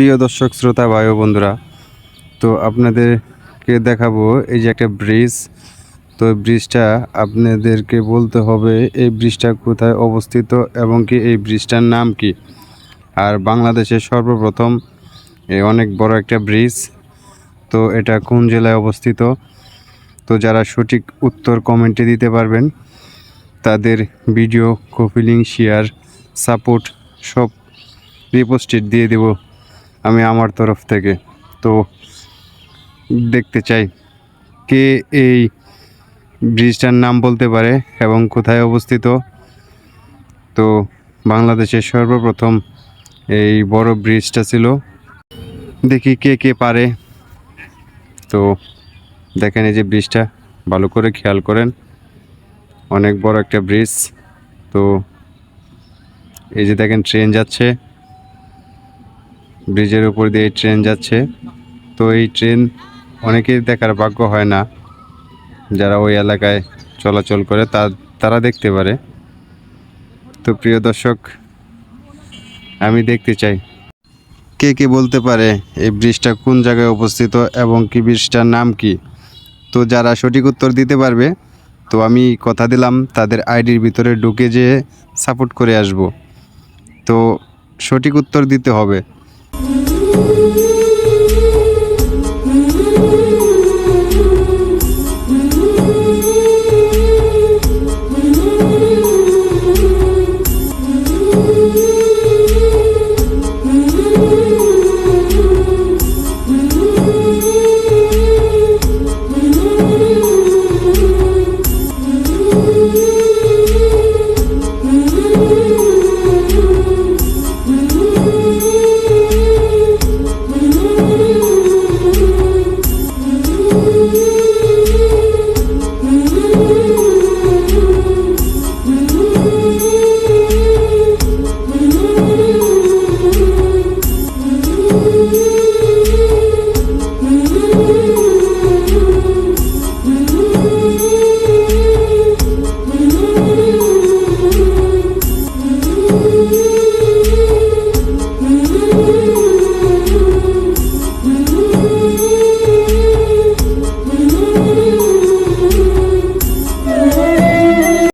প্রিয় দর্শক, শ্রোতা, ভাই বন্ধুরা, তো আপনাদেরকে দেখাবো এই যে একটা ব্রিজ। তো ব্রিজটা আপনাদেরকে বলতে হবে, এই ব্রিজটা কোথায় অবস্থিত এবং কি এই ব্রিজটার নাম কি? আর বাংলাদেশের সর্বপ্রথম অনেক বড় একটা ব্রিজ, তো এটা কোন জেলায় অবস্থিত? তো যারা সঠিক উত্তর কমেন্টে দিতে পারবেন, তাদের video copy link share, support সব রিপোস্টেড দিয়ে দেব। আমি আমার তরফ থেকে তো দেখতে চাই কে এই ব্রিজটার নাম বলতে পারে এবং কোথায় অবস্থিত। তো বাংলাদেশের সর্বপ্রথম এই বড় ব্রিজটা ছিল। দেখি কে কে পারে। তো দেখেন এই যে ব্রিজটা, ভালো করে খেয়াল করেন। অনেক বড় একটা ব্রিজ। তো এই যে দেখেন, ট্রেন যাচ্ছে। ব্রিজের উপর দিয়ে ট্রেন যাচ্ছে। তো এই ট্রেন অনেকের দেখার ভাগ্য হয় না। যারা ওই এলাকায় চলাচল করে, তা, তারা দেখতে পারে। তো প্রিয় দর্শক, আমি দেখতে চাই। কে কে বলতে পারে এই ব্রিজটা কোন জায়গায় অবস্থিত এবং কি ব্রিজটার নাম কি? তো যারা সঠিক উত্তর দিতে পারবে, তো আমি কথা দিলাম, তাদের আইডির ভিতরে ঢুকে যেয়ে সাপোর্ট করে আসব। তো সঠিক উত্তর দিতে হবে। you.